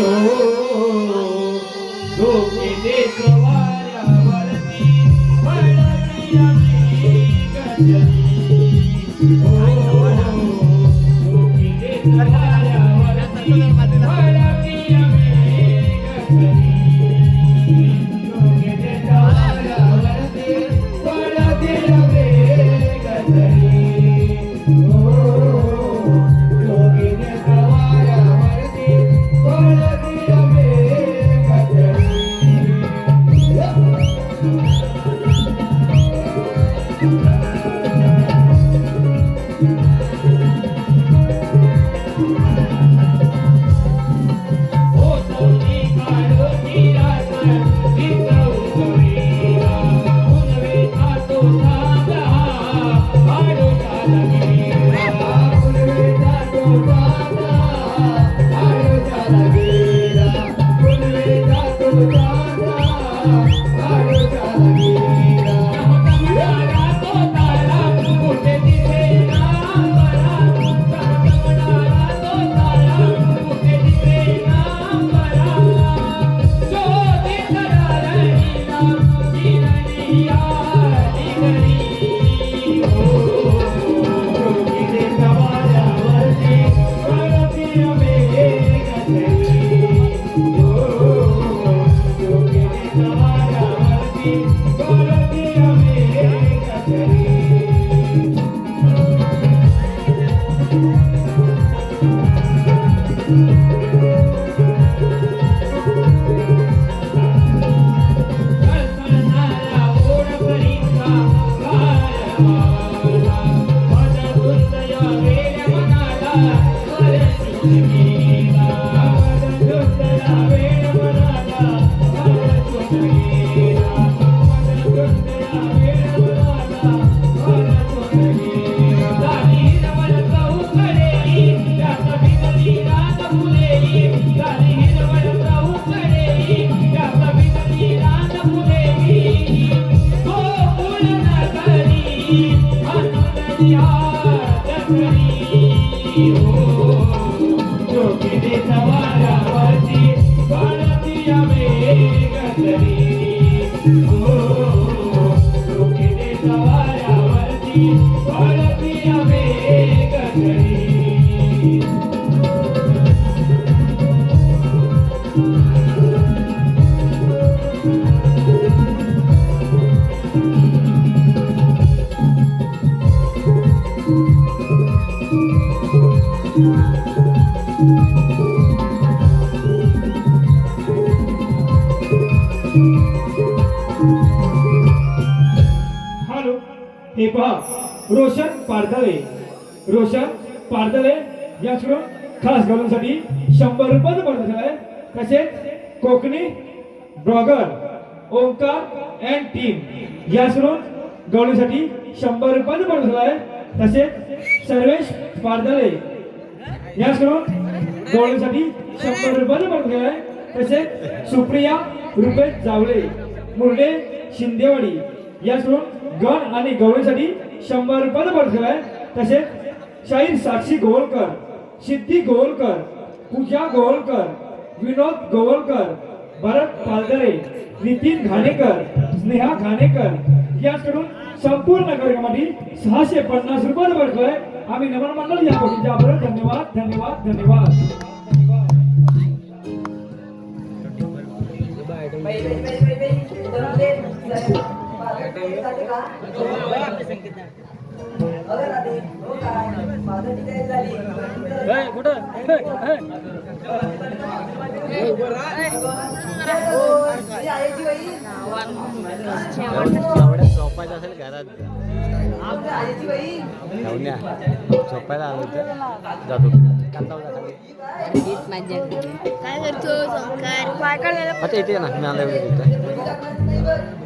हो हे पहा रोशन पारदळे. रोशन पारदळे याचकडून खास घालूनसाठी शंभर रुपये पडत आहे. तसेच Konkani blogger Omkar and team. याचकडून गवळीसाठी शंभर रुपये पडत आहे. तसेच सर्वेश पारदळे. याचकडून गवळीसाठी शंभर रुपये पडत आहे. तसेच सुप्रिया रुपेश जावळे मुर्डे शिंदेवाडी. याचकडून गण आणि गवळीसाठी शंभर रुपयाला पडत आहे. तसेच शाहीर साक्षी गोवळकर सिद्धी गोवळकर पूजा गोवलकर विनोद गोवलकर भरत पालदरे नितीन घाणेकर स्नेहा घाणेकर याचकडून संपूर्ण कार्यक्रमासाठी सहाशे पन्नास रुपये आहे. आम्ही नमन मंडळ या गोष्टीच्या आपण धन्यवाद धन्यवाद धन्यवाद. का? बघा ना ते. हो काय? माझं तिथे झाली. तुझी आईची बाई. एवढ्या झोपायचं असेल घरात आमच्या आईची बाई. जाऊया झोपायला आलो होतं जातो कांदा काय करतो काय आता इथे ये ना मी आलो तिथं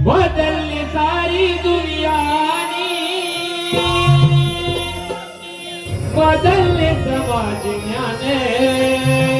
बदलली सारी दुनियानी. बदलले समाज ज्ञाने.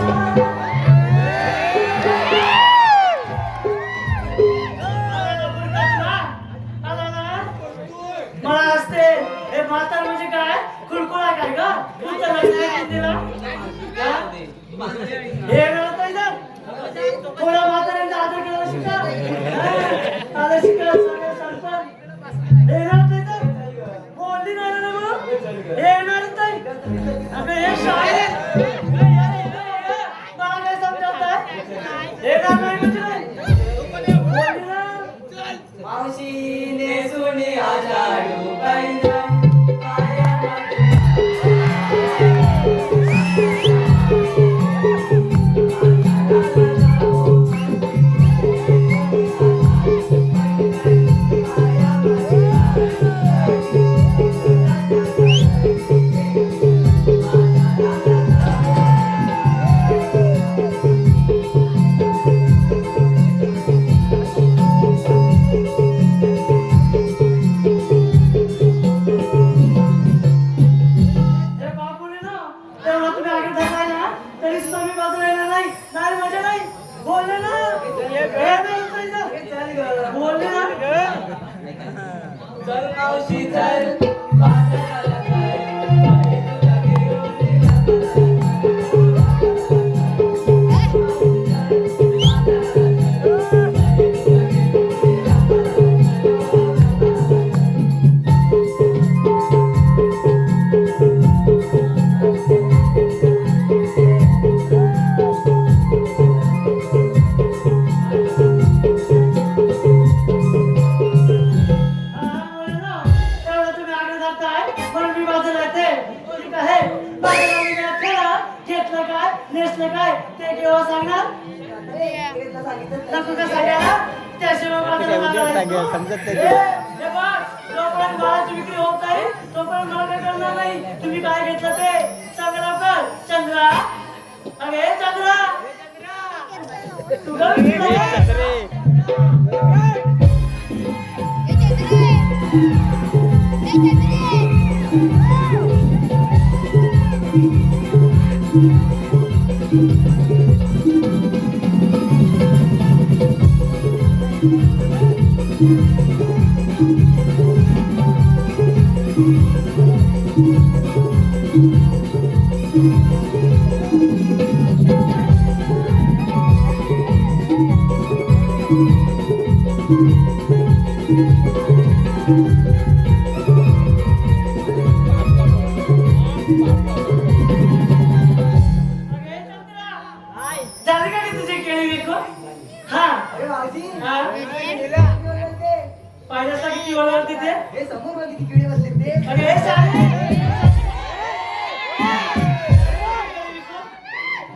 अरे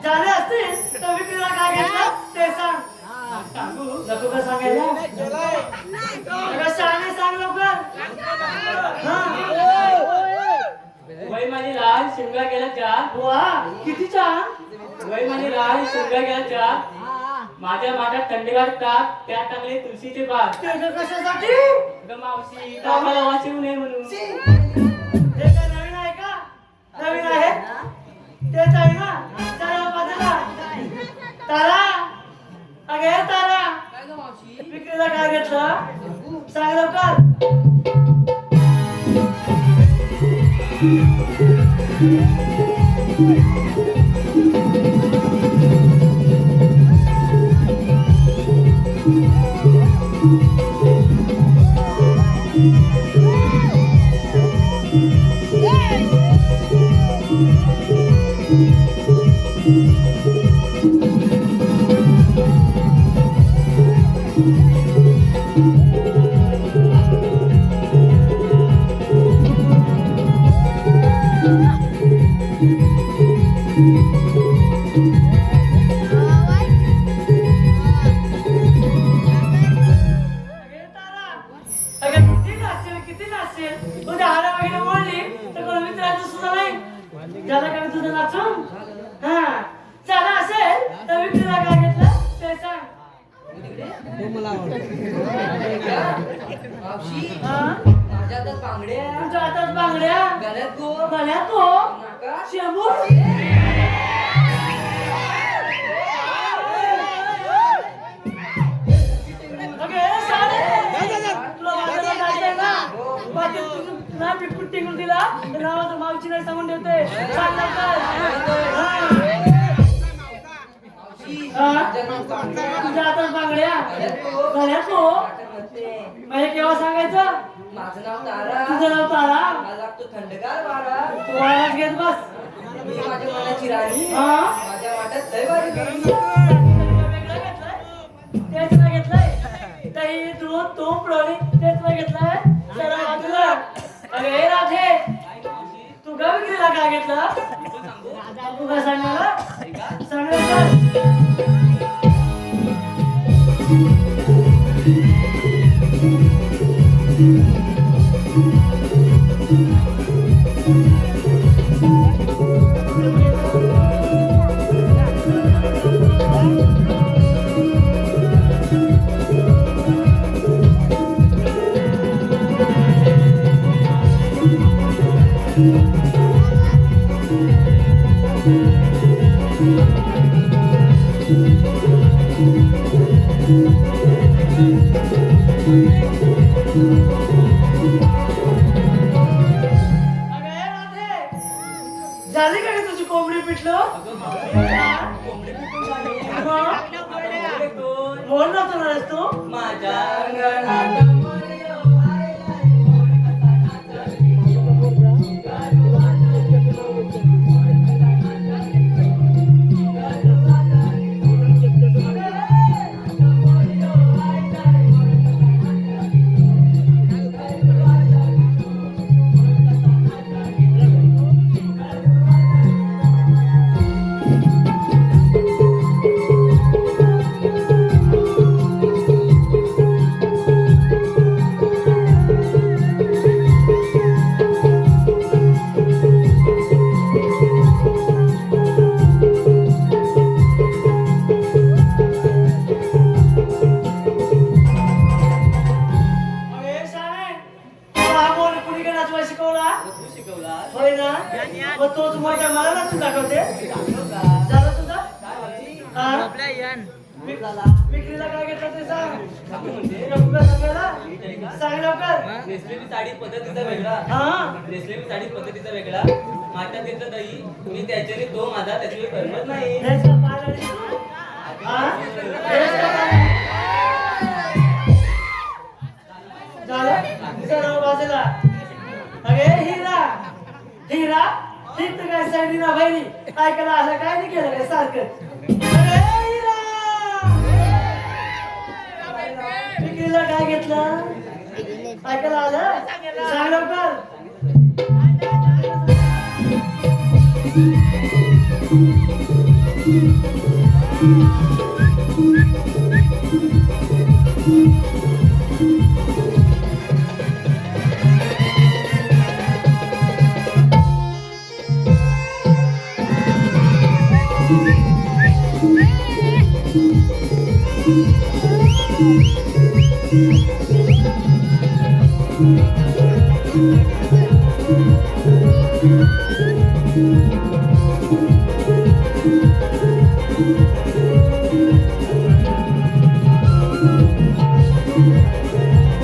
झाले असतील तर विक्रीला काय घेतलं ते सांग सांगू नको का सांगायला सांग लवकर वय माझी गेला चार वा किती छान वय माझी लाल शिमगा गेला चार माझ्या माठात थंडीगार ताक त्यात टाकले तुळशीचे बाग. कशासाठी? ग मावशी. ताकाला वाच येऊ नये म्हणून हे काय नवीन आहे का? नवीन आहे? तेच आहे ना. चला बाजूला. तारा. अगे तारा. विक्रीला काय घेतलं? सांग लवकर. मावशी हा माझ्या हातात बांगड्या तुझ्या हातात बांगड्या. गळ्यात गो. गळ्यात तो नाका शेंबूड अगे साले. तुला बाजारात जायचंय ना? बाकी तुझं ना बिस्कुट टिकून दिला. तर नावाचं मावची नाही सांगून ठेवते. तुझ्या हातात बांगड्या गळ्यात तो मला केव्हा सांगायचं माझं नाव तारा तुझं नाव तारा मला लागतो थंडगार वारा तू वाळाच घेत बस मी माझ्या मनाची राणी माझ्या वाट्यात लय भारी गाणी. वेगळं घेतलंय? तेच ना घेतलंय दही दूध तूप लोणी तेच ना घेतलंय अरे हे राधे का विक्रीला काय घेतलं? तू काय कोंबडी पिटलो बोल ना तुला तू? माझ्या साडी पद्धतीचा वेगळा. हा. नेसलेली साडी पद्धतीचा वेगळा. माझ्या तिथं दही मी त्याच्याने तो माझा त्याच्यावर करमत नाही. हिरा. हिरा काय ना बहिणी? ऐकायला असं काय नाही केलं काय सारखं? आलं सांग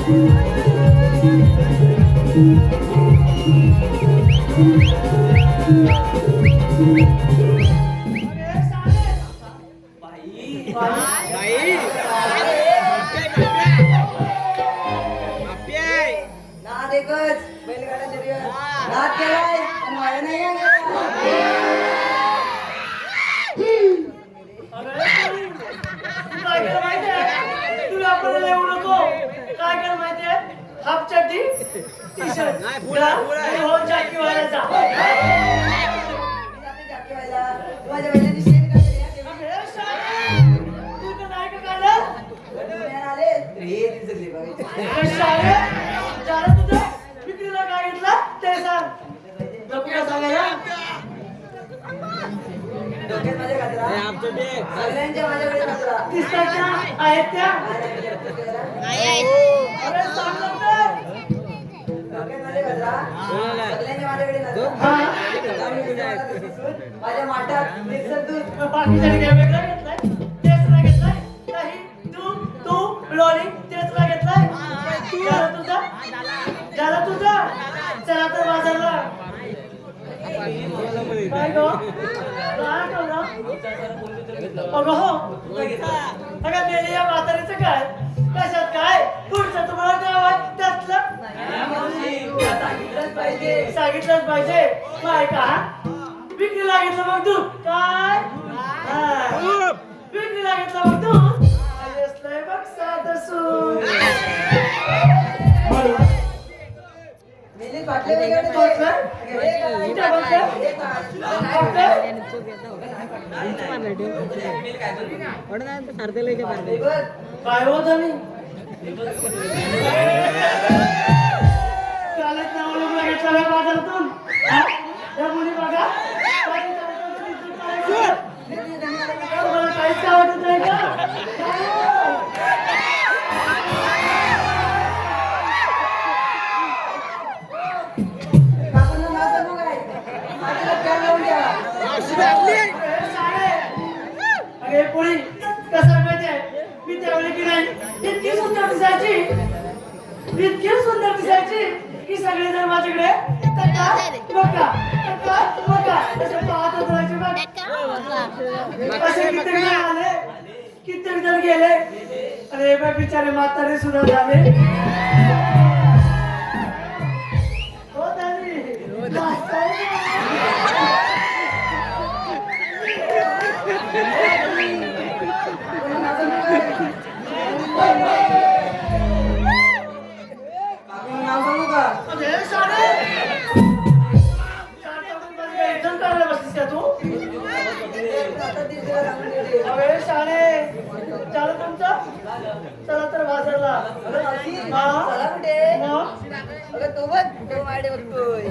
लवकर अरे कचरा. आहेत त्या माझ्या माठात दूध वेगळं घेतलंय तेच घेतलंय नाही तू तू तेच घेतलंय झालं तुझं झालं तुझं चला तर बाजारला काय गो काय ठेवलं अगं हो अगं मेली या म्हातारीचं काय? कशात काय? पुढचं तुम्हाला नाव आहे त्यातलं? पाहिजे सांगितलंच पाहिजे. काय का? विक्री लागेल मग तू? काय? हा. विक्री लागेल मग तू? बघ साधं सूर. मेलीत बाटल्या काय? होत आम्ही चालत घेतला बाजारातून बघा काहीच नाही का कसं माहितीये मी त्यावेळी की नाही इतकी सुंदर दिसायची. इतकी सुंदर दिसायची की सगळे जण माझ्याकडे टक्का बघा टक्का बघा. असं पाहत राहायचे बघ. असे कित्येक जण आले कित्येक जण गेले. अरे बाय बिचारे म्हातारे सुद्धा झाले. हो दादी. चला तर बाजारला चला कुठे अगं तो बघ तो माडे बघतोय.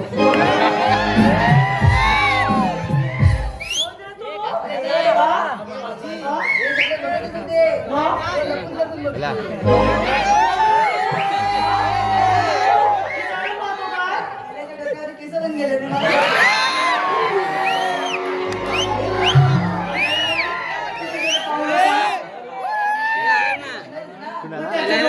लपून लपून बघ. ला. शाळे पाहतो काय? त्याच्या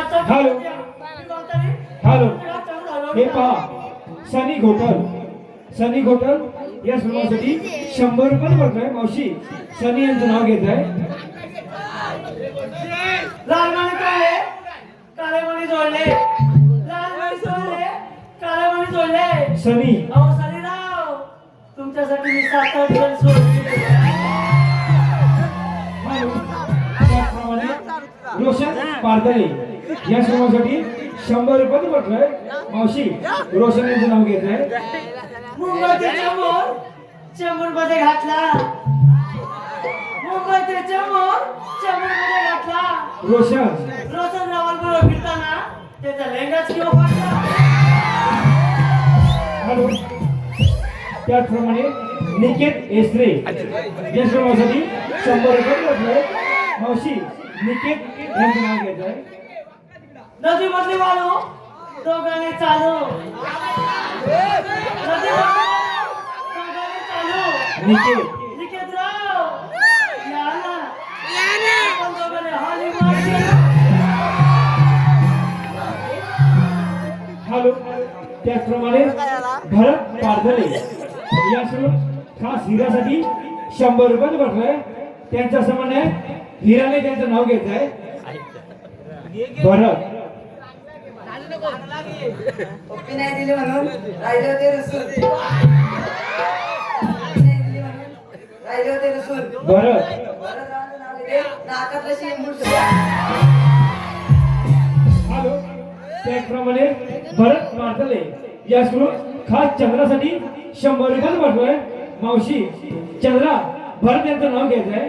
हॅलो. हॅलो. हे पहा. सनी घोटल. सनी घोटल या सर्वांसाठी शंभर रुपये भरतोय मावशी. सनी यांचं नाव घेत आहे लाल काळे मणी जोडले. लाल जोडले. काळे जोडले. सनी. अहो सनीराव तुमच्यासाठी मी सात आठ जण सोडले रोशन पारदळे या सर्वांसाठी शंभर रुपये भरतोय मावशी रोशन यांचं नाव घेत आहे मध्ये घातला. मुंबईचे चमोर चमूरमध्ये घातला. रोशन रोशन रावल बरोबर फिरताना त्याचा लेंगाच किंवा त्याचप्रमाणे निकेत एसरे. या सर्वांसाठी शंभर रुपये भरतोय मावशी निकेत यांचं नाव घेत आहे नदी मधली वाळू. दोघांनी चालू. निकेत आपण दोघांनी हाली त्याचप्रमाणे भरत पारदळे या सर्व खास हिरासाठी शंभर रुपये भरतोय त्यांच्या समान हिराने त्यांचं नाव घेत आहे भरत पप्पी नाही दिली म्हणून राहिले होते रसूल पप्पी नाही दिली म्हणून राहिले होते रसूल भरत बरं हॅलो. त्याचप्रमाणे भरत या सर्व खास चंद्रासाठी शंभर रुपये भरतोय मावशी चंद्रा भरत यांचं नाव घ्यायचं आहे